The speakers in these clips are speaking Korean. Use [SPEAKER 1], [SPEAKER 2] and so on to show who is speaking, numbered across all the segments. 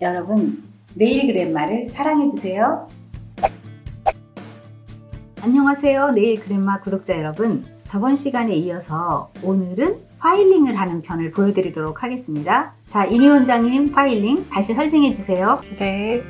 [SPEAKER 1] 여러분, 네일 그랜마를 사랑해주세요. 안녕하세요. 네일 그랜마 구독자 여러분. 저번 시간에 이어서 오늘은 파일링을 하는 편을 보여드리도록 하겠습니다. 자, 이니 원장님 파일링 다시 설명해주세요.
[SPEAKER 2] 네.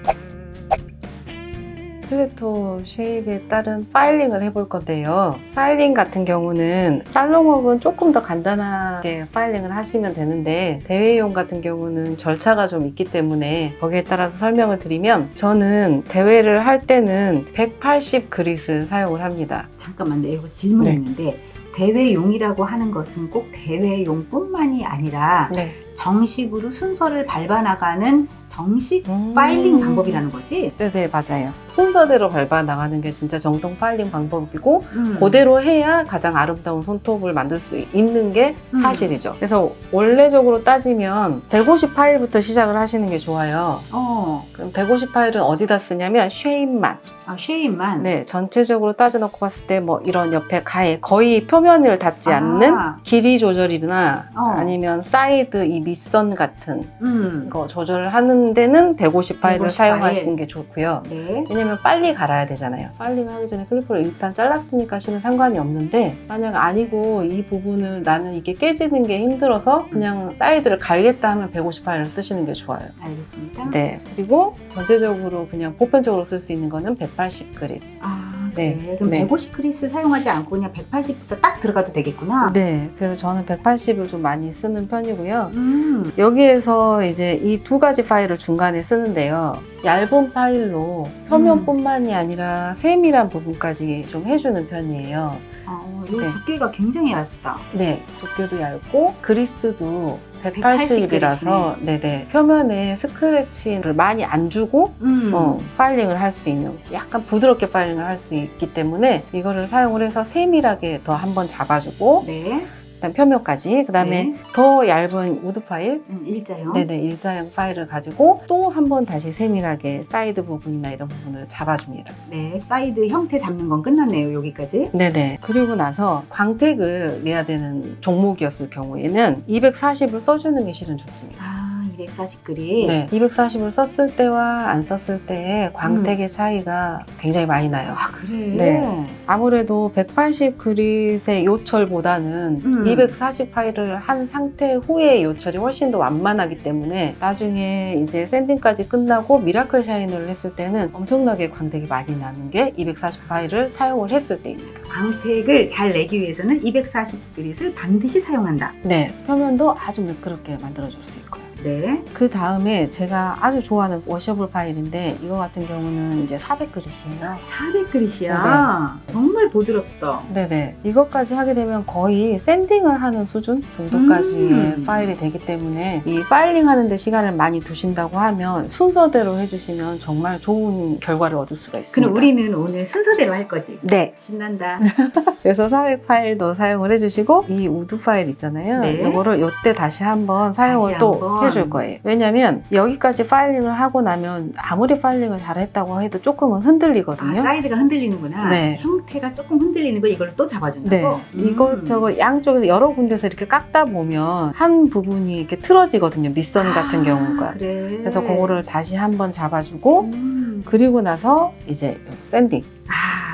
[SPEAKER 2] 스웨터 쉐입에 따른 파일링을 해볼 건데요. 파일링 같은 경우는 살롱업은 조금 더 간단하게 파일링을 하시면 되는데 대회용 같은 경우는 절차가 좀 있기 때문에 거기에 따라서 설명을 드리면 저는 대회를 할 때는 180 그릿을 사용을 합니다.
[SPEAKER 1] 잠깐만요. 여기서 질문이
[SPEAKER 2] 네.
[SPEAKER 1] 있는데 대회용이라고 하는 것은 꼭 대회용뿐만이 아니라
[SPEAKER 2] 네.
[SPEAKER 1] 정식으로 순서를 밟아 나가는 정식
[SPEAKER 2] 음.
[SPEAKER 1] 파일링 방법이라는 거지?
[SPEAKER 2] 네네 맞아요. 순서대로 밟아 나가는 게 진짜 정통 파일링 방법이고
[SPEAKER 1] 음.
[SPEAKER 2] 그대로 해야 가장 아름다운 손톱을 만들 수 있는 게
[SPEAKER 1] 음.
[SPEAKER 2] 사실이죠. 그래서 원래적으로 따지면 150 파일부터 시작을 하시는 게 좋아요.
[SPEAKER 1] 어,
[SPEAKER 2] 그럼 150 파일은 어디다 쓰냐면 쉐입만.
[SPEAKER 1] 아, 쉐입만.
[SPEAKER 2] 네, 전체적으로 따져놓고 봤을 때 뭐 이런 옆에 가에 거의 표면을 닿지
[SPEAKER 1] 아.
[SPEAKER 2] 않는 길이 조절이나
[SPEAKER 1] 어.
[SPEAKER 2] 아니면 사이드 이 밑선 같은
[SPEAKER 1] 음.
[SPEAKER 2] 거 조절을 하는 데는 150 파일을
[SPEAKER 1] 150
[SPEAKER 2] 사용하시는 게 좋고요.
[SPEAKER 1] 네.
[SPEAKER 2] 왜냐면 빨리 갈아야 되잖아요. 빨리 하기 전에 클리퍼를 일단 잘랐으니까 실은 상관이 없는데 만약 아니고 이 부분을 나는 이게 깨지는 게 힘들어서 그냥 사이드를 갈겠다 하면 150파일을 쓰시는 게 좋아요.
[SPEAKER 1] 알겠습니다.
[SPEAKER 2] 네. 그리고 전체적으로 그냥 보편적으로 쓸 수 있는 거는 180 그릿.
[SPEAKER 1] 아,
[SPEAKER 2] 네.
[SPEAKER 1] 그래. 그럼
[SPEAKER 2] 네.
[SPEAKER 1] 150 크리스 사용하지 않고 그냥 180부터 딱 들어가도 되겠구나.
[SPEAKER 2] 네. 그래서 저는 180을 좀 많이 쓰는 편이고요.
[SPEAKER 1] 음.
[SPEAKER 2] 여기에서 이제 이 두 가지 파일을 중간에 쓰는데요. 얇은 파일로 표면뿐만이 아니라 세밀한 부분까지 좀 해주는 편이에요.
[SPEAKER 1] 어, 이
[SPEAKER 2] 네.
[SPEAKER 1] 두께가 굉장히 얇다.
[SPEAKER 2] 네, 두께도 얇고 그리스도
[SPEAKER 1] 180
[SPEAKER 2] 180이라서 네네 표면에 스크래치를 많이 안 주고
[SPEAKER 1] 음.
[SPEAKER 2] 어, 파일링을 할 수 있는 약간 부드럽게 파일링을 할 수 있기 때문에 이거를 사용을 해서 세밀하게 더 한번 잡아주고
[SPEAKER 1] 네.
[SPEAKER 2] 그다음 표면까지 그다음에
[SPEAKER 1] 네.
[SPEAKER 2] 더 얇은 우드 파일
[SPEAKER 1] 음, 일자형.
[SPEAKER 2] 네네 일자형 파일을 가지고 또 한 번 다시 세밀하게 사이드 부분이나 이런 부분을 잡아줍니다.
[SPEAKER 1] 네. 사이드 형태 잡는 건 끝났네요. 여기까지.
[SPEAKER 2] 네네. 그리고 나서 광택을 내야 되는 종목이었을 경우에는 240을 써주는 게 실은 좋습니다.
[SPEAKER 1] 아, 240 그리.
[SPEAKER 2] 네. 240을 썼을 때와 안 썼을 때의 광택의 차이가 굉장히 많이 나요.
[SPEAKER 1] 아, 그래.
[SPEAKER 2] 네. 아무래도 180 그릿의 요철보다는
[SPEAKER 1] 음.
[SPEAKER 2] 240 파일을 한 상태 후의 요철이 훨씬 더 완만하기 때문에 나중에 이제 샌딩까지 끝나고 미라클 샤이너를 했을 때는 엄청나게 광택이 많이 나는 게 240 파일을 사용을 했을 때입니다.
[SPEAKER 1] 광택을 잘 내기 위해서는 240 그릿을 반드시 사용한다.
[SPEAKER 2] 네, 표면도 아주 매끄럽게 만들어줄 수 있고요.
[SPEAKER 1] 네.
[SPEAKER 2] 그 다음에 제가 아주 좋아하는 워셔블 파일인데 이거 같은 경우는 이제 400그릇이에요.
[SPEAKER 1] 400 그릿이야. 정말 부드럽다.
[SPEAKER 2] 네네. 이것까지 하게 되면 거의 샌딩을 하는 수준 정도까지의
[SPEAKER 1] 음.
[SPEAKER 2] 파일이 되기 때문에 이 파일링 하는데 시간을 많이 두신다고 하면 순서대로 해주시면 정말 좋은 결과를 얻을 수가 있습니다.
[SPEAKER 1] 그럼 우리는 오늘 순서대로 할 거지.
[SPEAKER 2] 네.
[SPEAKER 1] 신난다.
[SPEAKER 2] 그래서 400 파일도 사용을 해주시고 이 우드 파일 있잖아요.
[SPEAKER 1] 네.
[SPEAKER 2] 이거를 이때 다시 한번 사용을
[SPEAKER 1] 또한 번.
[SPEAKER 2] 해줄 거예요. 왜냐면 여기까지 파일링을 하고 나면 아무리 파일링을 잘 했다고 해도 조금은
[SPEAKER 1] 아,
[SPEAKER 2] 흔들리거든요.
[SPEAKER 1] 사이드가 흔들리는구나.
[SPEAKER 2] 네.
[SPEAKER 1] 형태가 조금 흔들리는 걸 이걸 또
[SPEAKER 2] 네,
[SPEAKER 1] 잡아준다고? 음.
[SPEAKER 2] 이것저것 양쪽에서 여러 군데서 이렇게 깎다 보면 한 부분이 이렇게 틀어지거든요. 밑선 같은
[SPEAKER 1] 아,
[SPEAKER 2] 경우가.
[SPEAKER 1] 그래.
[SPEAKER 2] 그래서 그거를 다시 한번 잡아주고
[SPEAKER 1] 음.
[SPEAKER 2] 그리고 나서 이제 샌딩,
[SPEAKER 1] 아,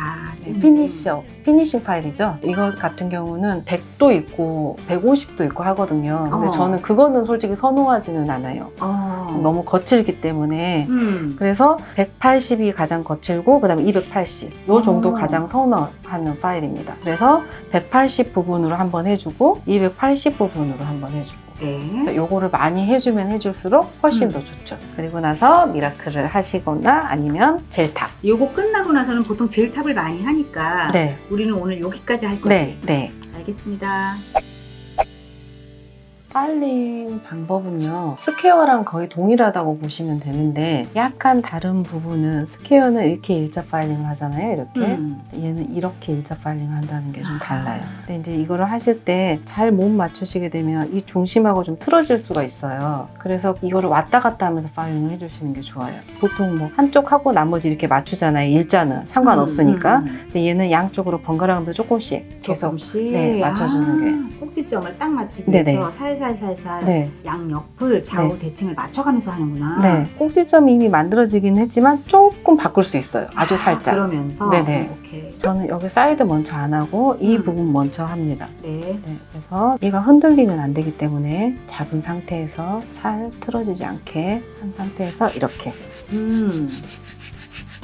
[SPEAKER 2] 네, 피니셔, 피니싱 파일이죠. 이거 같은 경우는 100도 있고 150도 있고 하거든요. 근데
[SPEAKER 1] 어.
[SPEAKER 2] 저는 그거는 솔직히 선호하지는 않아요.
[SPEAKER 1] 어.
[SPEAKER 2] 너무 거칠기 때문에.
[SPEAKER 1] 음.
[SPEAKER 2] 그래서 180이 가장 거칠고 그다음에 280. 요 정도
[SPEAKER 1] 어.
[SPEAKER 2] 가장 선호하는 파일입니다. 그래서 180 부분으로 한번 해주고 280 부분으로 한번 해주고.
[SPEAKER 1] 네.
[SPEAKER 2] 요거를 많이 해주면 해줄수록 훨씬
[SPEAKER 1] 음.
[SPEAKER 2] 더 좋죠. 그리고 나서 미라클을 하시거나 아니면 젤탑.
[SPEAKER 1] 요거 끝나고 나서는 보통 젤탑을 많이 하니까
[SPEAKER 2] 네.
[SPEAKER 1] 우리는 오늘 여기까지 할 거지.
[SPEAKER 2] 네. 네.
[SPEAKER 1] 알겠습니다.
[SPEAKER 2] 파일링 방법은요 스퀘어랑 거의 동일하다고 보시면 되는데 약간 다른 부분은 스퀘어는 이렇게 일자 파일링을 하잖아요 이렇게
[SPEAKER 1] 음.
[SPEAKER 2] 얘는 이렇게 일자 파일링을 한다는 게좀
[SPEAKER 1] 아.
[SPEAKER 2] 달라요 근데 이제 이거를 하실 때 잘 못 맞추시게 되면 이 중심하고 좀 틀어질 수가 있어요 그래서 이거를 왔다 갔다 하면서 파일링을 해주시는 게 좋아요 보통 뭐 한쪽 하고 나머지 이렇게 맞추잖아요 일자는 상관없으니까
[SPEAKER 1] 음, 음, 음.
[SPEAKER 2] 근데 얘는 양쪽으로 번갈아가면서 조금씩 계속
[SPEAKER 1] 조금씩
[SPEAKER 2] 네, 맞춰주는
[SPEAKER 1] 아, 꼭 꼭지점을 딱 맞추기. 위해서 살살 살살
[SPEAKER 2] 네.
[SPEAKER 1] 양 옆을 좌우 대칭을 맞춰가면서 하는구나.
[SPEAKER 2] 네. 꼭지점이 이미 만들어지긴 했지만 조금 바꿀 수 있어요. 아주
[SPEAKER 1] 아,
[SPEAKER 2] 살짝.
[SPEAKER 1] 그러면서
[SPEAKER 2] 네네.
[SPEAKER 1] 오케이.
[SPEAKER 2] 저는 여기 사이드 먼저 안 하고 이
[SPEAKER 1] 음.
[SPEAKER 2] 부분 먼저 합니다.
[SPEAKER 1] 네.
[SPEAKER 2] 네, 그래서 얘가 흔들리면 안 되기 때문에 작은 상태에서 살 틀어지지 않게 한 상태에서 이렇게
[SPEAKER 1] 음.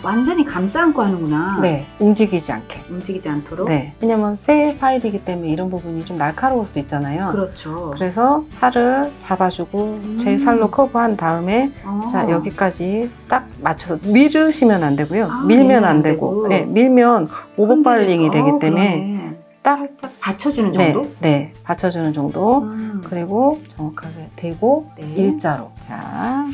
[SPEAKER 1] 완전히 감싸 안고 하는구나.
[SPEAKER 2] 네 움직이지 않게
[SPEAKER 1] 움직이지 않도록.
[SPEAKER 2] 네 왜냐면 새 파일이기 때문에 이런 부분이 좀 날카로울 수 있잖아요
[SPEAKER 1] 그렇죠.
[SPEAKER 2] 그래서 살을 잡아주고 제
[SPEAKER 1] 음.
[SPEAKER 2] 살로 커브한 다음에
[SPEAKER 1] 어.
[SPEAKER 2] 자 여기까지 딱 맞춰서 밀으시면 안 되고요
[SPEAKER 1] 아,
[SPEAKER 2] 밀면
[SPEAKER 1] 밀면
[SPEAKER 2] 안
[SPEAKER 1] 안
[SPEAKER 2] 되고
[SPEAKER 1] 되고.
[SPEAKER 2] 네, 밀면 오버파일링이 되기
[SPEAKER 1] 어,
[SPEAKER 2] 때문에
[SPEAKER 1] 그러네.
[SPEAKER 2] 딱
[SPEAKER 1] 살짝 받쳐주는
[SPEAKER 2] 네,
[SPEAKER 1] 정도?
[SPEAKER 2] 네 받쳐주는 정도
[SPEAKER 1] 음.
[SPEAKER 2] 그리고 정확하게 대고
[SPEAKER 1] 네.
[SPEAKER 2] 일자로. 자,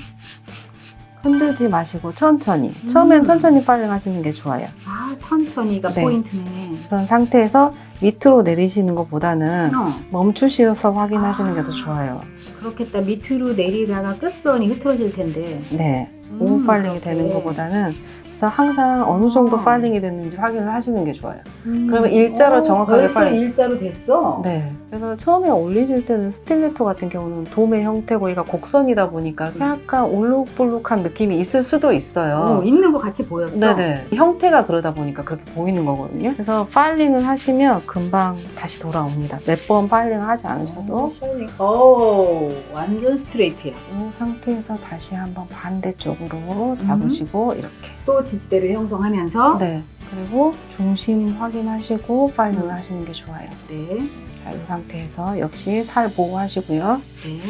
[SPEAKER 2] 흔들지 마시고 천천히. 처음엔
[SPEAKER 1] 음.
[SPEAKER 2] 천천히 빨리 하시는 게 좋아요.
[SPEAKER 1] 아, 천천히가
[SPEAKER 2] 네.
[SPEAKER 1] 포인트네.
[SPEAKER 2] 그런 상태에서 밑으로 내리시는 것보다는
[SPEAKER 1] 어,
[SPEAKER 2] 멈추셔서 확인하시는 게더
[SPEAKER 1] 아.
[SPEAKER 2] 좋아요.
[SPEAKER 1] 그렇겠다. 밑으로 내리다가 끝선이 흐트러질 텐데.
[SPEAKER 2] 네.
[SPEAKER 1] 음,
[SPEAKER 2] 파일링이
[SPEAKER 1] 그렇게.
[SPEAKER 2] 되는 것보다는 그래서 항상 어느 정도
[SPEAKER 1] 어.
[SPEAKER 2] 파일링이 됐는지 확인을 하시는 게 좋아요.
[SPEAKER 1] 음.
[SPEAKER 2] 그러면 일자로
[SPEAKER 1] 어,
[SPEAKER 2] 정확하게
[SPEAKER 1] 벌써
[SPEAKER 2] 빨리-
[SPEAKER 1] 일자로 됐어?
[SPEAKER 2] 네. 그래서 처음에 올리실 때는 스틸레토 같은 경우는 돔의 형태고 얘가 곡선이다 보니까 약간 올록볼록한 느낌이 있을 수도 있어요.
[SPEAKER 1] 어, 있는 거 같이 보였어.
[SPEAKER 2] 네네. 형태가 그러다 보니까 그렇게 보이는 거거든요. 그래서 파일링을 하시면 금방 다시 돌아옵니다. 몇 번 파일링을 하지 않으셔도
[SPEAKER 1] 오, 완전 스트레이트야.
[SPEAKER 2] 이 상태에서 다시 한번 반대쪽으로 잡으시고 이렇게.
[SPEAKER 1] 또 지지대를 형성하면서
[SPEAKER 2] 네. 그리고 중심 확인하시고 파일링을 하시는 게 좋아요.
[SPEAKER 1] 네,
[SPEAKER 2] 자, 이 상태에서 역시 살 보고 하시고요.
[SPEAKER 1] 네,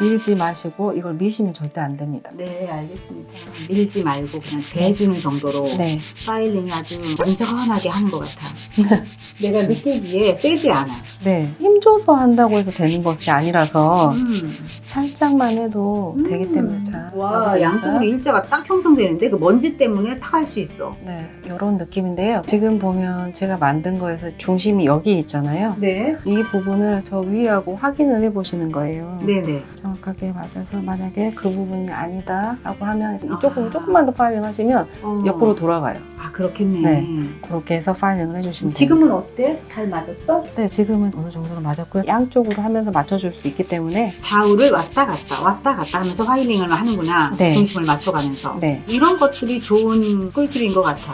[SPEAKER 2] 밀지 마시고 이걸 미시면 절대 안 됩니다.
[SPEAKER 1] 네, 알겠습니다. 밀지 말고 그냥 대주는 정도로
[SPEAKER 2] 네.
[SPEAKER 1] 파일링이 아주 온전하게 하는 것 같아. 내가 느끼기에 세지 않아.
[SPEAKER 2] 네. 힘줘서 한다고 해서 되는 것이 아니라서
[SPEAKER 1] 음.
[SPEAKER 2] 살짝만 해도
[SPEAKER 1] 음.
[SPEAKER 2] 되기 때문에 자.
[SPEAKER 1] 와, 양쪽으로
[SPEAKER 2] 일자.
[SPEAKER 1] 일자가 딱 형성되는데 그 먼지 때문에 탁할수 있어.
[SPEAKER 2] 네, 이런 느낌인데요. 지금 보면 제가 만든 거에서 중심이 여기 있잖아요.
[SPEAKER 1] 네,
[SPEAKER 2] 이 부분을 저 위하고 확인을 해보시는 거예요.
[SPEAKER 1] 네, 네.
[SPEAKER 2] 정확하게 맞아서 만약에 그 부분이 아니다 라고 하면 이쪽
[SPEAKER 1] 아.
[SPEAKER 2] 부분 조금만 더 파일링 하시면
[SPEAKER 1] 어.
[SPEAKER 2] 옆으로 돌아가요.
[SPEAKER 1] 아, 그렇겠네.
[SPEAKER 2] 네. 그렇게 해서 파일링을 해주시면
[SPEAKER 1] 지금은 어때? 잘 맞았어?
[SPEAKER 2] 네, 지금은 어느 정도로 맞았고요. 양쪽으로 하면서 맞춰줄 수 있기 때문에
[SPEAKER 1] 좌우를 왔다 갔다 왔다 갔다 하면서 파일링을 하는구나.
[SPEAKER 2] 네.
[SPEAKER 1] 중심을 맞춰가면서.
[SPEAKER 2] 네.
[SPEAKER 1] 이런 것들이 좋은 꿀팁인 것 같아.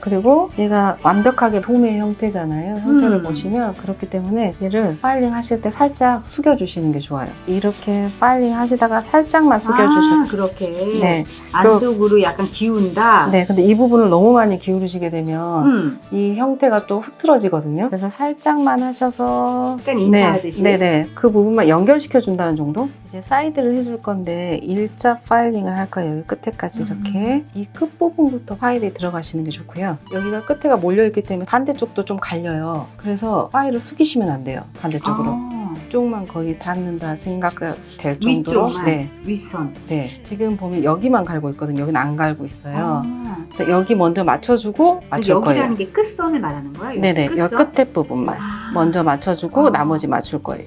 [SPEAKER 2] 그리고 얘가 완벽하게 돔의 형태잖아요. 형태를
[SPEAKER 1] 음.
[SPEAKER 2] 보시면 그렇기 때문에 얘를 파일링 하실 때 살짝 숙여주시는 게 좋아요. 이렇게 파일링 하시다가 살짝만 숙여주시면
[SPEAKER 1] 아, 그렇게.
[SPEAKER 2] 네.
[SPEAKER 1] 안쪽으로 약간 기운다.
[SPEAKER 2] 네, 근데 이 부분을 너무 많이 기울이시게 되면
[SPEAKER 1] 음,
[SPEAKER 2] 이 형태가 또 흐트러지거든요. 그래서 살짝만 하셔서
[SPEAKER 1] 약간 인사하듯이.
[SPEAKER 2] 네, 네, 그 부분만 연결시켜 준다는 정도. 이제 사이드를 해줄 건데 일자 파일링을 할 거예요. 여기 끝에까지
[SPEAKER 1] 음.
[SPEAKER 2] 이렇게 이 끝 부분부터 파일이 들어가시는 게 좋고요. 여기가 끝에가 몰려 있기 때문에 반대쪽도 좀 갈려요. 그래서 파일을 숙이시면 안 돼요. 반대쪽으로.
[SPEAKER 1] 아,
[SPEAKER 2] 쪽만 거의 닿는다 생각될 정도로.
[SPEAKER 1] 위쪽만.
[SPEAKER 2] 네,
[SPEAKER 1] 윗선.
[SPEAKER 2] 네. 지금 보면 여기만 갈고 있거든요. 여기는 안 갈고 있어요.
[SPEAKER 1] 아,
[SPEAKER 2] 그래서 여기 먼저 맞춰주고 맞출
[SPEAKER 1] 여기라는
[SPEAKER 2] 거예요.
[SPEAKER 1] 게 끝선을 말하는 거야? 여기
[SPEAKER 2] 네네, 여
[SPEAKER 1] 끝선?
[SPEAKER 2] 끝에 부분만
[SPEAKER 1] 아.
[SPEAKER 2] 먼저 맞춰주고
[SPEAKER 1] 아.
[SPEAKER 2] 나머지 맞출 거예요.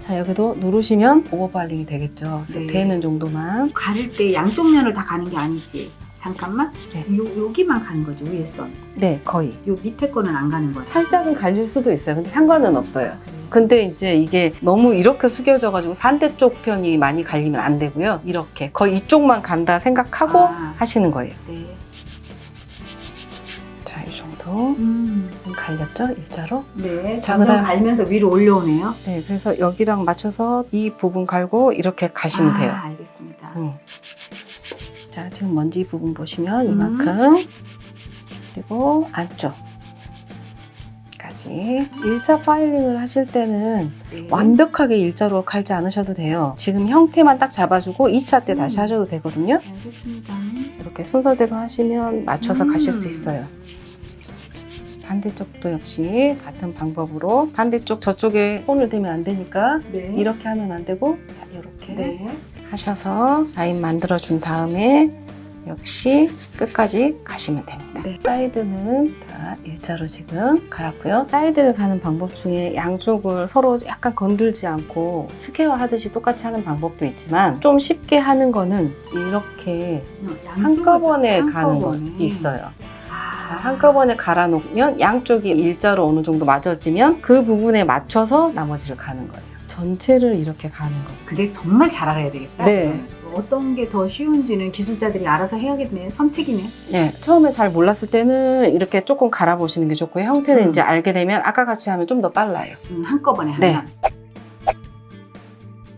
[SPEAKER 2] 자 여기도 누르시면 오버발링이 되겠죠. 그래서
[SPEAKER 1] 네.
[SPEAKER 2] 되는 정도만.
[SPEAKER 1] 가를 때 양쪽 면을 다 가는 게 아니지. 잠깐만.
[SPEAKER 2] 네.
[SPEAKER 1] 요, 여기만 가는 거죠, 위에 선.
[SPEAKER 2] 네, 거의.
[SPEAKER 1] 요 밑에 거는 안 가는 거야.
[SPEAKER 2] 살짝은 갈릴 수도 있어요. 근데 상관은 없어요. 근데 이제 이게 너무 이렇게 숙여져 가지고 반대쪽 편이 많이 갈리면 안 되고요. 이렇게 거의 이쪽만 간다 생각하고
[SPEAKER 1] 아.
[SPEAKER 2] 하시는 거예요.
[SPEAKER 1] 네.
[SPEAKER 2] 자, 이 정도.
[SPEAKER 1] 음,
[SPEAKER 2] 좀 갈렸죠? 일자로.
[SPEAKER 1] 네.
[SPEAKER 2] 자,
[SPEAKER 1] 점점
[SPEAKER 2] 그다음-
[SPEAKER 1] 갈면서 위로 올려오네요.
[SPEAKER 2] 네, 그래서 여기랑 맞춰서 이 부분 갈고 이렇게 가시면
[SPEAKER 1] 아,
[SPEAKER 2] 돼요.
[SPEAKER 1] 알겠습니다.
[SPEAKER 2] 음. 자, 지금 먼지 부분 보시면
[SPEAKER 1] 음.
[SPEAKER 2] 이만큼. 그리고 안쪽 까지. 일자 파일링을 하실 때는
[SPEAKER 1] 네.
[SPEAKER 2] 완벽하게 일자로 갈지 않으셔도 돼요. 지금 형태만 딱 잡아주고 2차 때 다시
[SPEAKER 1] 음.
[SPEAKER 2] 하셔도 되거든요.
[SPEAKER 1] 알겠습니다.
[SPEAKER 2] 이렇게 순서대로 하시면 맞춰서
[SPEAKER 1] 음.
[SPEAKER 2] 가실 수 있어요. 반대쪽도 역시 같은 방법으로 반대쪽 저쪽에 손을 대면 안 되니까
[SPEAKER 1] 네.
[SPEAKER 2] 이렇게 하면 안 되고 자 이렇게
[SPEAKER 1] 네.
[SPEAKER 2] 하셔서 라인 만들어 준 다음에 역시 끝까지 가시면 됩니다.
[SPEAKER 1] 네.
[SPEAKER 2] 사이드는 다 일자로 지금 갈았고요. 사이드를 가는 방법 중에 양쪽을 서로 약간 건들지 않고 스퀘어 하듯이 똑같이 하는 방법도 있지만 좀 쉽게 하는 거는 이렇게
[SPEAKER 1] 양쪽을
[SPEAKER 2] 한꺼번에
[SPEAKER 1] 다
[SPEAKER 2] 가는 거
[SPEAKER 1] 한꺼번에.
[SPEAKER 2] 있어요.
[SPEAKER 1] 아,
[SPEAKER 2] 자, 한꺼번에 갈아 놓으면 양쪽이 일자로 어느 정도 맞아지면 그 부분에 맞춰서 나머지를 가는 거예요. 전체를 이렇게 가는 거죠.
[SPEAKER 1] 근데 정말 잘 알아야 되겠다.
[SPEAKER 2] 네.
[SPEAKER 1] 어떤 게 더 쉬운지는 기술자들이 알아서 해야겠네. 선택이네.
[SPEAKER 2] 네, 처음에 잘 몰랐을 때는 이렇게 조금 갈아보시는 게 좋고요. 형태를
[SPEAKER 1] 음.
[SPEAKER 2] 이제 알게 되면 아까 같이 하면 좀 더 빨라요.
[SPEAKER 1] 음, 한꺼번에
[SPEAKER 2] 네.
[SPEAKER 1] 하면.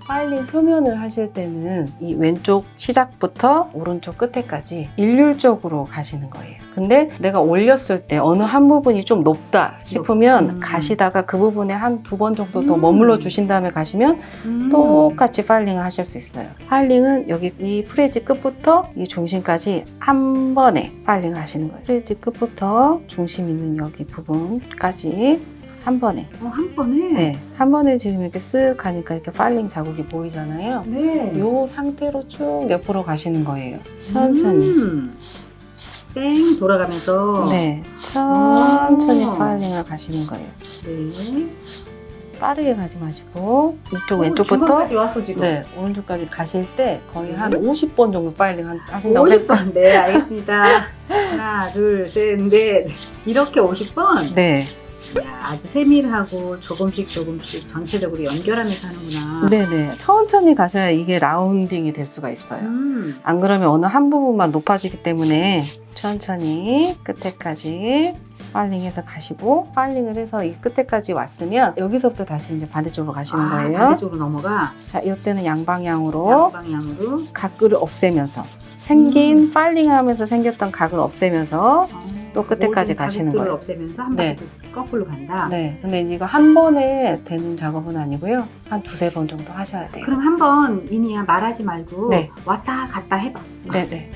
[SPEAKER 2] 파일링 표면을 하실 때는 이 왼쪽 시작부터 오른쪽 끝에까지 일률적으로 가시는 거예요. 근데 내가 올렸을 때 어느 한 부분이 좀 높다 싶으면
[SPEAKER 1] 음.
[SPEAKER 2] 가시다가 그 부분에 한 두 번 정도 더
[SPEAKER 1] 음.
[SPEAKER 2] 머물러 주신 다음에 가시면
[SPEAKER 1] 음.
[SPEAKER 2] 똑같이 파일링을 하실 수 있어요. 파일링은 여기 이 프레지 끝부터 이 중심까지 한 번에 파일링을 하시는 거예요. 프레지 끝부터 중심 있는 여기 부분까지 한 번에.
[SPEAKER 1] 어, 한 번에.
[SPEAKER 2] 네, 한 번에 지금 이렇게 쓱 가니까 이렇게 파일링 자국이 보이잖아요.
[SPEAKER 1] 네.
[SPEAKER 2] 요 상태로 쭉 옆으로 가시는 거예요. 천천히.
[SPEAKER 1] 음. 뺑 돌아가면서.
[SPEAKER 2] 네, 천천히
[SPEAKER 1] 오.
[SPEAKER 2] 파일링을 가시는 거예요.
[SPEAKER 1] 네.
[SPEAKER 2] 빠르게 가지 마시고 이쪽
[SPEAKER 1] 어,
[SPEAKER 2] 왼쪽부터
[SPEAKER 1] 중간까지 왔어 지금.
[SPEAKER 2] 네, 오른쪽까지 가실 때 거의 한 50번 정도 파일링 한- 하신다고
[SPEAKER 1] 50번. 네, 알겠습니다. 하나, 둘, 셋, 넷. 이렇게 50번?
[SPEAKER 2] 네,
[SPEAKER 1] 야, 아주 세밀하고 조금씩 조금씩 전체적으로 연결하면서 하는구나.
[SPEAKER 2] 네네. 천천히 가셔야 이게 라운딩이 될 수가 있어요.
[SPEAKER 1] 음.
[SPEAKER 2] 안 그러면 어느 한 부분만 높아지기 때문에 천천히 끝에까지 파일링해서 가시고 파일링을 해서 이 끝에까지 왔으면 여기서부터 다시 이제 반대쪽으로 가시는
[SPEAKER 1] 아,
[SPEAKER 2] 거예요.
[SPEAKER 1] 반대쪽으로 넘어가.
[SPEAKER 2] 자, 이때는 양방향으로
[SPEAKER 1] 양방향으로.
[SPEAKER 2] 각을 없애면서 생긴
[SPEAKER 1] 음.
[SPEAKER 2] 파일링을 하면서 생겼던 각을 없애면서 또 끝에까지 가시는 거예요.
[SPEAKER 1] 없애면서 한
[SPEAKER 2] 네.
[SPEAKER 1] 바퀴 거꾸로 간다.
[SPEAKER 2] 네. 근데 이제 이거 한 번에 되는 작업은 아니고요. 한 두세 번 정도 하셔야 돼요.
[SPEAKER 1] 그럼 한 번 이니야 말하지 말고
[SPEAKER 2] 네.
[SPEAKER 1] 왔다 갔다 해봐.
[SPEAKER 2] 네네.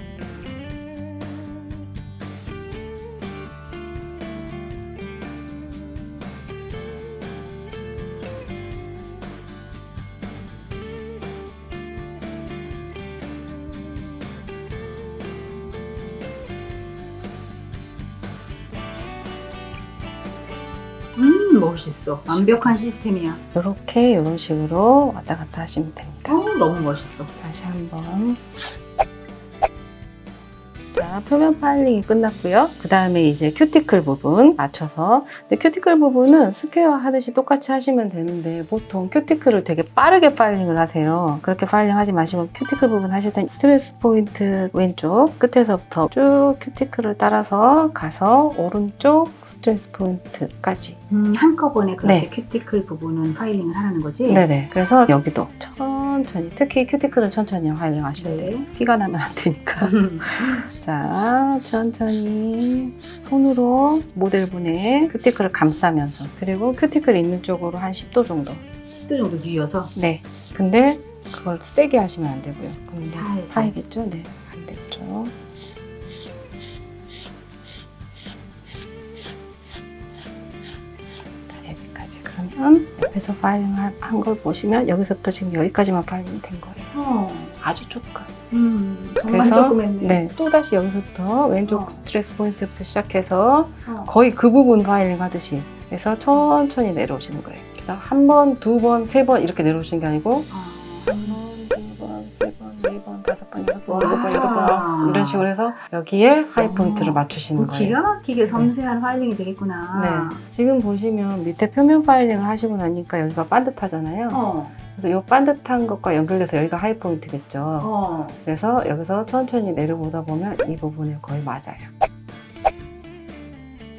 [SPEAKER 1] 음 멋있어. 완벽한 시스템이야.
[SPEAKER 2] 이렇게 이런 식으로 왔다 갔다 하시면 됩니다.
[SPEAKER 1] 어 너무 멋있어.
[SPEAKER 2] 다시 한번. 자, 표면 파일링이 끝났고요. 그 다음에 이제 큐티클 부분 맞춰서. 근데 큐티클 부분은 스퀘어 하듯이 똑같이 하시면 되는데 보통 큐티클을 되게 빠르게 파일링을 하세요. 그렇게 파일링 하지 마시고 큐티클 부분 하실 땐 스트레스 포인트 왼쪽 끝에서부터 쭉 큐티클을 따라서 가서 오른쪽 스트레스 포인트까지.
[SPEAKER 1] 음, 한꺼번에 그렇게
[SPEAKER 2] 네.
[SPEAKER 1] 큐티클 부분은 파일링을 하는 거지.
[SPEAKER 2] 네네. 그래서 여기도 천천히, 특히 큐티클은 천천히 파일링 하셔야
[SPEAKER 1] 네.
[SPEAKER 2] 돼요. 티가 나면 안 되니까.
[SPEAKER 1] 음.
[SPEAKER 2] 자, 천천히 손으로 모델분의 큐티클을 감싸면서 그리고 큐티클 있는 쪽으로 한 10도 정도.
[SPEAKER 1] 10도 정도 뉘어서
[SPEAKER 2] 네. 근데 그걸 세게 하시면 안 되고요. 그럼. 파이겠죠? 네. 반대쪽. 그러면 옆에서 파일링 한 걸 보시면 여기서부터 지금 여기까지만 파일링이 된 거예요.
[SPEAKER 1] 어.
[SPEAKER 2] 아주 조금.
[SPEAKER 1] 음, 정말
[SPEAKER 2] 그래서
[SPEAKER 1] 조금 했네.
[SPEAKER 2] 네. 또다시 여기서부터 왼쪽
[SPEAKER 1] 어.
[SPEAKER 2] 스트레스 포인트부터 시작해서
[SPEAKER 1] 어.
[SPEAKER 2] 거의 그 부분 파일링 하듯이 해서 천천히 내려오시는 거예요. 그래서 한 번, 두 번, 세 번 이렇게 내려오시는 게 아니고
[SPEAKER 1] 어.
[SPEAKER 2] 이런 식으로 해서 여기에 하이 포인트를
[SPEAKER 1] 어.
[SPEAKER 2] 맞추시는
[SPEAKER 1] 뭐
[SPEAKER 2] 거예요.
[SPEAKER 1] 기가 막히게 섬세한 파일링이 되겠구나.
[SPEAKER 2] 네. 지금 보시면 밑에 표면 파일링을 하시고 나니까 여기가 반듯하잖아요.
[SPEAKER 1] 어.
[SPEAKER 2] 그래서 이 반듯한 것과 연결돼서 여기가 하이 포인트겠죠.
[SPEAKER 1] 어.
[SPEAKER 2] 그래서 여기서 천천히 내려오다 보면 이 부분에 거의 맞아요.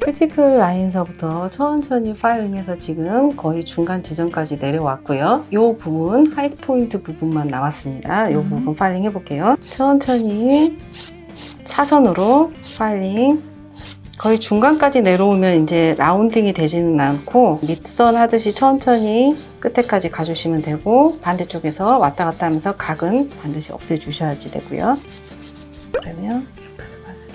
[SPEAKER 2] 큐티클 라인서부터 천천히 파일링해서 지금 거의 중간 지점까지 내려왔고요. 이 부분, 하이트 포인트 부분만 남았습니다. 이
[SPEAKER 1] 음.
[SPEAKER 2] 부분 파일링 해볼게요. 천천히 사선으로 파일링 거의 중간까지 내려오면 이제 라운딩이 되지는 않고 밑선 하듯이 천천히 끝에까지 가주시면 되고 반대쪽에서 왔다 갔다 하면서 각은 반드시 없애주셔야지 되고요. 그러면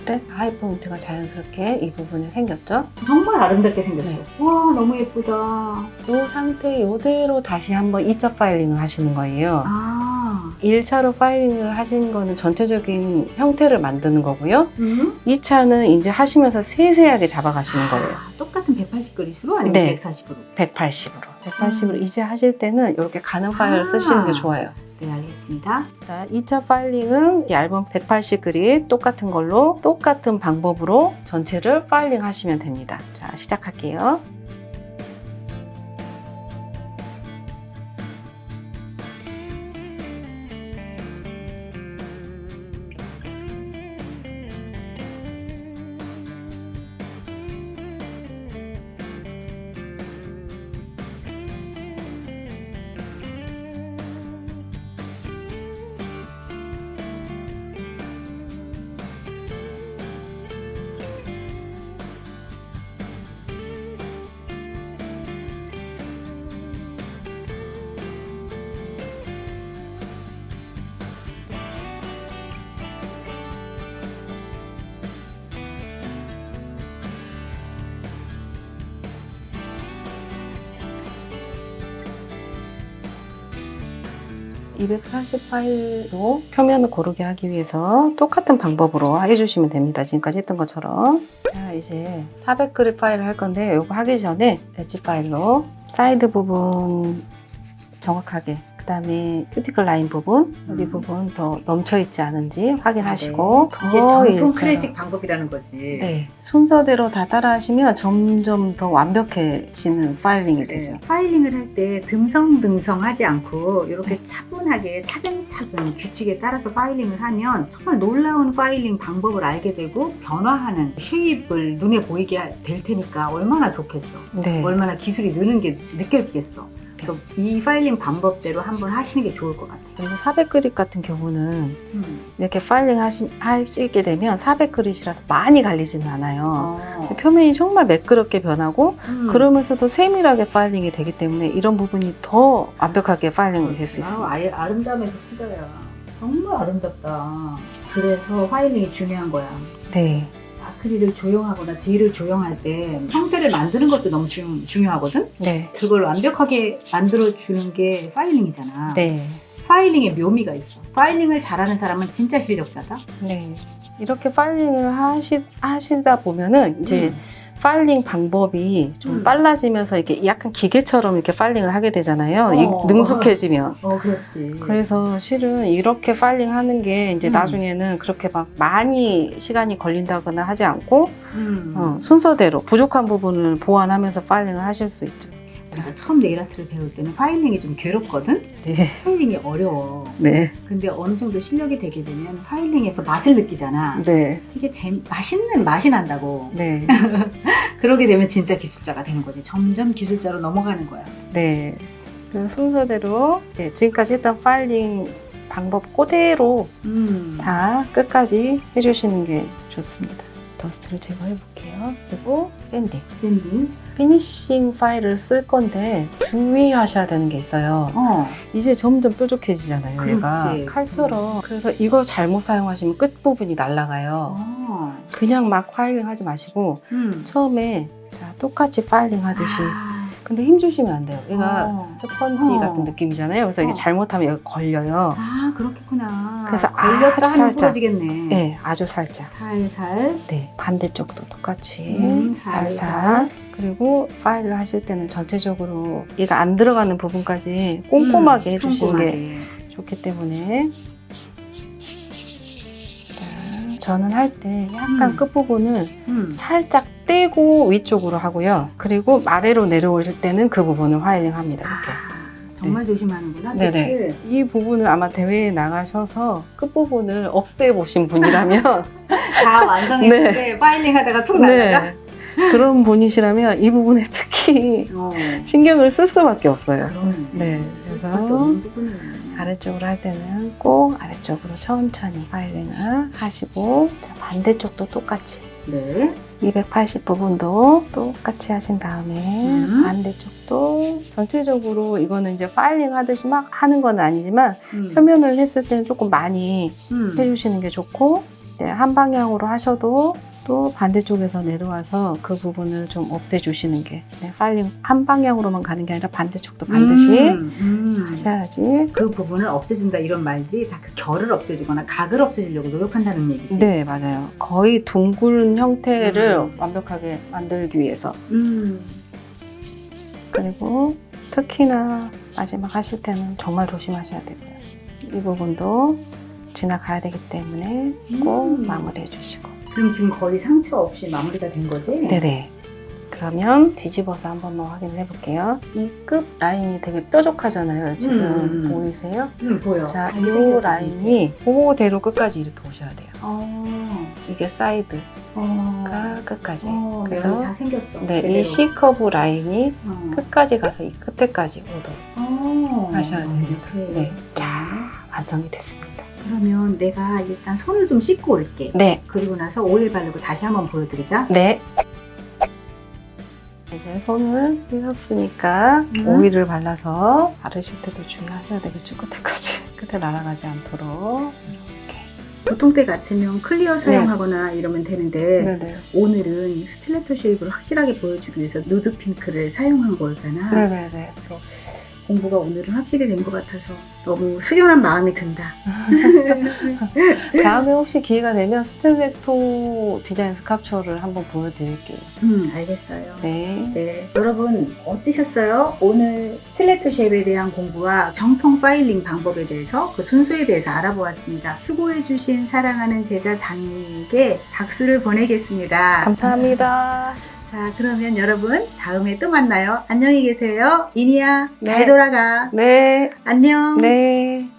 [SPEAKER 2] 때 하이 포인트가 자연스럽게 이 부분에 생겼죠.
[SPEAKER 1] 정말 아름답게 생겼어.
[SPEAKER 2] 네.
[SPEAKER 1] 와, 너무 예쁘다.
[SPEAKER 2] 이 상태 이대로 다시 한번 2차 파일링을 하시는 거예요.
[SPEAKER 1] 아.
[SPEAKER 2] 1차로 파일링을 하신 거는 전체적인 형태를 만드는 거고요.
[SPEAKER 1] 음?
[SPEAKER 2] 2차는 이제 하시면서 세세하게 잡아가시는 거예요.
[SPEAKER 1] 아, 똑같은 180그릇으로 아니면
[SPEAKER 2] 네.
[SPEAKER 1] 140으로?
[SPEAKER 2] 180으로. 180으로
[SPEAKER 1] 음.
[SPEAKER 2] 이제 하실 때는 이렇게 가는 파일을
[SPEAKER 1] 아.
[SPEAKER 2] 쓰시는 게 좋아요.
[SPEAKER 1] 네, 알겠습니다.
[SPEAKER 2] 자, 2차 파일링은 얇은 180그립 똑같은 걸로 똑같은 방법으로 전체를 파일링 하시면 됩니다. 자, 시작할게요. (240) 파일로 표면을 고르게 하기 위해서 똑같은 방법으로 해주시면 됩니다. 지금까지 했던 것처럼. 자 이제 (400그립) 파일을 할 건데 이거 하기 전에 엣지 파일로 사이드 부분 정확하게 그 다음에 큐티클 라인 부분 여기
[SPEAKER 1] 음.
[SPEAKER 2] 부분 더 넘쳐 있지 않은지 확인하시고
[SPEAKER 1] 네. 이게
[SPEAKER 2] 더
[SPEAKER 1] 정통
[SPEAKER 2] 일자로.
[SPEAKER 1] 클래식 방법이라는 거지.
[SPEAKER 2] 네, 순서대로 다 따라하시면 점점 더 완벽해지는 파일링이 되죠.
[SPEAKER 1] 네, 파일링을 할 때 듬성듬성하지 않고 이렇게 차분하게 차근차근 규칙에 따라서 파일링을 하면 정말 놀라운 파일링 방법을 알게 되고 변화하는 쉐입을 눈에 보이게 될 테니까 얼마나 좋겠어.
[SPEAKER 2] 네.
[SPEAKER 1] 얼마나 기술이 느는 게 느껴지겠어. 그래서 이 파일링 방법대로 한번 하시는 게 좋을 것 같아요.
[SPEAKER 2] 그리고 400그립 같은 경우는
[SPEAKER 1] 음.
[SPEAKER 2] 이렇게 파일링 하시, 하시게 되면 400그립이라서 많이 갈리지는 않아요.
[SPEAKER 1] 어.
[SPEAKER 2] 표면이 정말 매끄럽게 변하고
[SPEAKER 1] 음.
[SPEAKER 2] 그러면서도 세밀하게 파일링이 되기 때문에 이런 부분이 더 완벽하게 파일링이 될 수 있습니다.
[SPEAKER 1] 아예 아름다움의 덕후다야. 정말 아름답다. 그래서 파일링이 중요한 거야.
[SPEAKER 2] 네,
[SPEAKER 1] 아크릴을 조형하거나 재를 조형할 때 형태를 만드는 것도 너무 중, 중요하거든?
[SPEAKER 2] 네,
[SPEAKER 1] 그걸 완벽하게 만들어주는 게 파일링이잖아.
[SPEAKER 2] 네,
[SPEAKER 1] 파일링의 묘미가 있어. 파일링을 잘하는 사람은 진짜 실력자다.
[SPEAKER 2] 네. 이렇게 파일링을 하시, 하시다 보면은 이제
[SPEAKER 1] 음.
[SPEAKER 2] 파일링 방법이 좀
[SPEAKER 1] 음.
[SPEAKER 2] 빨라지면서 이렇게 약간 기계처럼 이렇게 파일링을 하게 되잖아요.
[SPEAKER 1] 어.
[SPEAKER 2] 이- 능숙해지면.
[SPEAKER 1] 어, 그렇지.
[SPEAKER 2] 그래서 실은 이렇게 파일링 하는 게 이제
[SPEAKER 1] 음.
[SPEAKER 2] 나중에는 그렇게 막 많이 시간이 걸린다거나 하지 않고
[SPEAKER 1] 음.
[SPEAKER 2] 어, 순서대로 부족한 부분을 보완하면서 파일링을 하실 수 있죠.
[SPEAKER 1] 내가 처음 네일 아트를 배울 때는 파일링이 좀 괴롭거든?
[SPEAKER 2] 네.
[SPEAKER 1] 파일링이 어려워.
[SPEAKER 2] 네.
[SPEAKER 1] 근데 어느 정도 실력이 되게 되면 파일링에서 맛을 느끼잖아.
[SPEAKER 2] 네.
[SPEAKER 1] 이게 재, 맛있는 맛이 난다고.
[SPEAKER 2] 네.
[SPEAKER 1] 그러게 되면 진짜 기술자가 되는 거지. 점점 기술자로 넘어가는 거야.
[SPEAKER 2] 네. 그 순서대로 네, 지금까지 했던 파일링 방법 그대로
[SPEAKER 1] 음.
[SPEAKER 2] 다 끝까지 해주시는 게 좋습니다. 더스트를 제거해 볼게요. 그리고 샌딩.
[SPEAKER 1] 샌딩.
[SPEAKER 2] 피니싱 파일을 쓸 건데 주의하셔야 되는 게 있어요.
[SPEAKER 1] 어.
[SPEAKER 2] 이제 점점 뾰족해지잖아요. 얘가
[SPEAKER 1] 그렇지.
[SPEAKER 2] 칼처럼. 그래서 이거 잘못 사용하시면 끝 부분이 날아가요.
[SPEAKER 1] 어.
[SPEAKER 2] 그냥 막 파일링 하지 마시고
[SPEAKER 1] 음.
[SPEAKER 2] 처음에 자 똑같이 파일링 하듯이.
[SPEAKER 1] 아.
[SPEAKER 2] 근데 힘 주시면 안 돼요. 얘가
[SPEAKER 1] 어.
[SPEAKER 2] 스펀지
[SPEAKER 1] 어.
[SPEAKER 2] 같은 느낌이잖아요. 그래서
[SPEAKER 1] 어.
[SPEAKER 2] 이게 잘못하면 여기 걸려요.
[SPEAKER 1] 아, 그렇겠구나.
[SPEAKER 2] 그래서
[SPEAKER 1] 걸렸다
[SPEAKER 2] 아주
[SPEAKER 1] 하면
[SPEAKER 2] 살짝.
[SPEAKER 1] 부러지겠네.
[SPEAKER 2] 네, 아주 살짝.
[SPEAKER 1] 살살.
[SPEAKER 2] 네, 반대쪽도 똑같이
[SPEAKER 1] 음,
[SPEAKER 2] 살살.
[SPEAKER 1] 살살.
[SPEAKER 2] 그리고 파일을 하실 때는 전체적으로 얘가 안 들어가는 부분까지 꼼꼼하게
[SPEAKER 1] 음,
[SPEAKER 2] 해주시는 게
[SPEAKER 1] 꼼꼼하게.
[SPEAKER 2] 좋기 때문에 자, 저는 할 때 약간
[SPEAKER 1] 음.
[SPEAKER 2] 끝부분을
[SPEAKER 1] 음.
[SPEAKER 2] 살짝 떼고 위쪽으로 하고요. 그리고 아래로 내려오실 때는 그 부분을 화이링 합니다. 이렇게.
[SPEAKER 1] 아, 정말 조심하는구나.
[SPEAKER 2] 네네. 이 부분을 아마 대회에 나가셔서 끝부분을 없애보신 분이라면
[SPEAKER 1] 다 완성했는데 파일링 하다가 툭 날라가.
[SPEAKER 2] 네. 그런 분이시라면 이 부분에 특히
[SPEAKER 1] 어.
[SPEAKER 2] 신경을 쓸 수밖에 없어요. 네.
[SPEAKER 1] 그래서
[SPEAKER 2] 그래서 아래쪽으로 할 때는 꼭 아래쪽으로 천천히 파일링을 하시고 자, 반대쪽도 똑같이
[SPEAKER 1] 네.
[SPEAKER 2] 280 부분도 똑같이 하신 다음에
[SPEAKER 1] 음.
[SPEAKER 2] 반대쪽도 전체적으로 이거는 이제 파일링 하듯이 막 하는 건 아니지만
[SPEAKER 1] 음.
[SPEAKER 2] 표면을 했을 때는 조금 많이
[SPEAKER 1] 음.
[SPEAKER 2] 해주시는 게 좋고 네, 한 방향으로 하셔도 또 반대쪽에서 내려와서 그 부분을 좀 없애주시는 게 네, 파일링 한 방향으로만 가는 게 아니라 반대쪽도 반드시
[SPEAKER 1] 음. 음.
[SPEAKER 2] 하셔야지
[SPEAKER 1] 그 부분을 없애준다 이런 말들이 다 그 결을 없애주거나 각을 없애주려고 노력한다는 얘기지.
[SPEAKER 2] 네 맞아요 거의 둥근 형태를
[SPEAKER 1] 음.
[SPEAKER 2] 완벽하게 만들기 위해서
[SPEAKER 1] 음.
[SPEAKER 2] 그리고 특히나 마지막 하실 때는 정말 조심하셔야 되고요 이 부분도 지나가야 되기 때문에 꼭
[SPEAKER 1] 음.
[SPEAKER 2] 마무리해 주시고.
[SPEAKER 1] 그럼 지금 거의 상처 없이 마무리가 된 거지?
[SPEAKER 2] 네네. 그러면 뒤집어서 한 번만 확인해 볼게요. 이 끝 라인이 되게 뾰족하잖아요. 지금
[SPEAKER 1] 음.
[SPEAKER 2] 보이세요?
[SPEAKER 1] 음, 보여.
[SPEAKER 2] 자, 잘이 라인이 그대로 끝까지 이렇게 오셔야 돼요.
[SPEAKER 1] 어,
[SPEAKER 2] 이게 사이드가
[SPEAKER 1] 어,
[SPEAKER 2] 끝까지.
[SPEAKER 1] 어,
[SPEAKER 2] 그래서
[SPEAKER 1] 다 생겼어.
[SPEAKER 2] 네,
[SPEAKER 1] 제대로.
[SPEAKER 2] 이 C 커브 라인이
[SPEAKER 1] 어.
[SPEAKER 2] 끝까지 가서 이 끝에까지 오도록
[SPEAKER 1] 어.
[SPEAKER 2] 하셔야 됩니다.
[SPEAKER 1] 이렇게.
[SPEAKER 2] 네, 자 완성이 됐습니다.
[SPEAKER 1] 그러면 내가 일단 손을 좀 씻고 올게.
[SPEAKER 2] 네,
[SPEAKER 1] 그리고 나서 오일 바르고 다시 한번 보여드리자.
[SPEAKER 2] 네. 이제 손을 씻었으니까
[SPEAKER 1] 음.
[SPEAKER 2] 오일을 발라서 바르실 때도 주의하셔야 되겠죠. 끝에까지. 끝에 날아가지 않도록 이렇게.
[SPEAKER 1] 보통 때 같으면 클리어 사용하거나 이러면 되는데
[SPEAKER 2] 네네.
[SPEAKER 1] 오늘은 스틸레토 쉐입을 확실하게 보여주기 위해서 누드 핑크를 사용한 거잖아.
[SPEAKER 2] 네네네.
[SPEAKER 1] 그래서 공부가 오늘은 확실히 된 것 같아서 너무 숙연한 마음이 든다.
[SPEAKER 2] 다음에 혹시 기회가 되면 스틸레토 디자인 스카프처를 한번 보여드릴게요.
[SPEAKER 1] 음, 알겠어요.
[SPEAKER 2] 네.
[SPEAKER 1] 네, 여러분 어떠셨어요? 오늘 스틸레토 쉐입에 대한 공부와 정통 파일링 방법에 대해서 그 순수에 대해서 알아보았습니다. 수고해주신 사랑하는 제자 장님에게 박수를 보내겠습니다.
[SPEAKER 2] 감사합니다.
[SPEAKER 1] 자, 그러면 여러분 다음에 또 만나요. 안녕히 계세요. 이니야,
[SPEAKER 2] 네.
[SPEAKER 1] 잘 돌아가.
[SPEAKER 2] 네.
[SPEAKER 1] 안녕.
[SPEAKER 2] 네. Namaste.